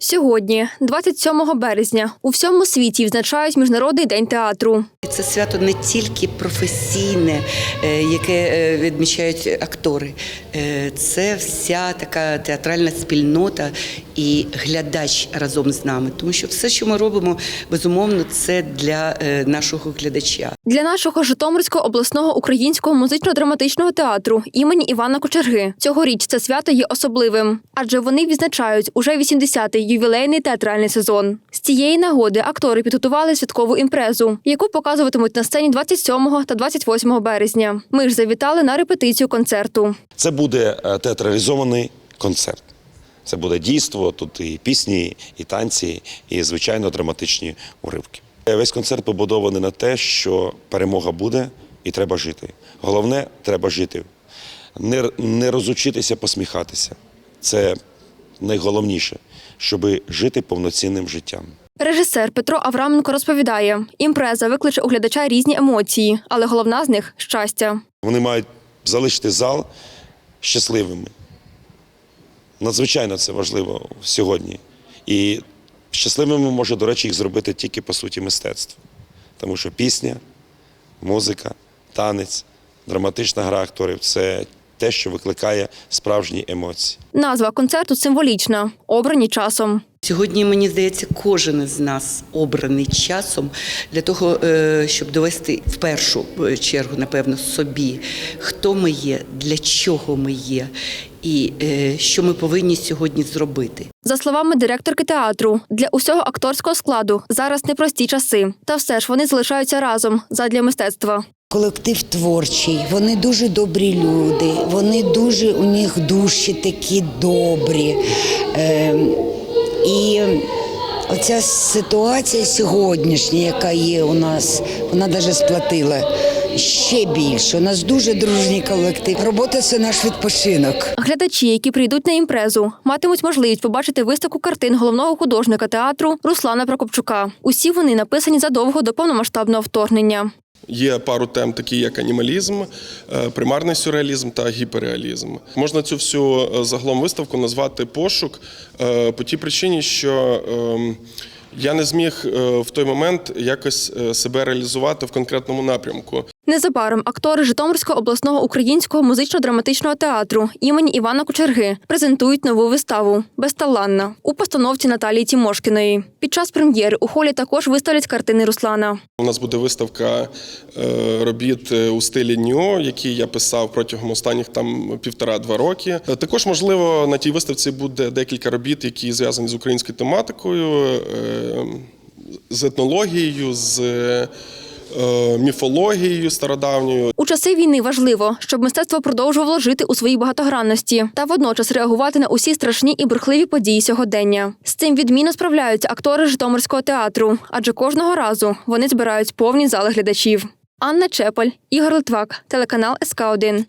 Сьогодні, 27 березня, у всьому світі відзначають Міжнародний день театру. Це свято не тільки професійне, е, яке е, відмічають актори. Е, Це вся така театральна спільнота і глядач разом з нами. Тому що все, що ми робимо, безумовно, це для е, нашого глядача. Для нашого Житомирського обласного українського музично-драматичного театру імені Івана Кочерги цьогоріч це свято є особливим, адже вони відзначають уже 80-й ювілейний театральний сезон. З цієї нагоди актори підготували святкову імпрезу, яку показуватимуть на сцені 27 та 28 березня. Ми ж завітали на репетицію концерту. Це буде е, театралізований концерт. Це буде дійство, тут і пісні, і танці, і звичайно драматичні уривки. Весь концерт побудований на те, що перемога буде і треба жити. Головне треба жити. Не, не розучитися посміхатися. Це найголовніше, щоб жити повноцінним життям. Режисер Петро Авраменко розповідає: імпреза викличе у глядача різні емоції, але головна з них щастя. Вони мають залишити зал щасливими. Надзвичайно це важливо сьогодні. І щасливими може, до речі, їх зробити тільки по суті мистецтво. Тому що пісня, музика, танець, драматична гра акторів це те, що викликає справжні емоції. Назва концерту символічна, обрані часом. Сьогодні, мені здається, кожен із нас обраний часом для того, е, щоб довести в першу чергу, напевно, собі, хто ми є, для чого ми є, і е, що ми повинні сьогодні зробити. За словами директорки театру, для усього акторського складу зараз непрості часи, та все ж вони залишаються разом задля мистецтва. Колектив творчий, вони дуже добрі люди, вони дуже у них душі такі добрі. Е, і оця ситуація сьогоднішня, яка є у нас, вона навіть сплатила ще більше. У нас дуже дружній колектив. Робота це наш відпочинок. Глядачі, які прийдуть на імпрезу, матимуть можливість побачити виставку картин головного художника театру Руслана Прокопчука. Усі вони написані задовго до повномасштабного вторгнення. Є пару тем, такі як анімалізм, е, примарний сюрреалізм та гіперреалізм. Можна цю всю е, загалом виставку назвати пошук е, по тій причині, що ем, я не зміг в той момент якось себе реалізувати в конкретному напрямку. Незабаром актори Житомирського обласного українського музично-драматичного театру імені Івана Кучерги презентують нову виставу Безталанна у постановці Наталії Тімошкіної. Під час прем'єри у холі також виставлять картини Руслана. У нас буде виставка е, робіт е, у стилі ню, які я писав протягом останніх там півтора-два роки. Е, Також, можливо, на тій виставці буде декілька робіт, які зв'язані з українською тематикою, з етнологією, з міфологією стародавньою. У часи війни важливо, щоб мистецтво продовжувало жити у своїй багатогранності та водночас реагувати на усі страшні і бурхливі події сьогодення. З цим відмінно справляються актори Житомирського театру, адже кожного разу вони збирають повні зали глядачів. Анна Чепель, Ігор Литвак, телеканал СК 1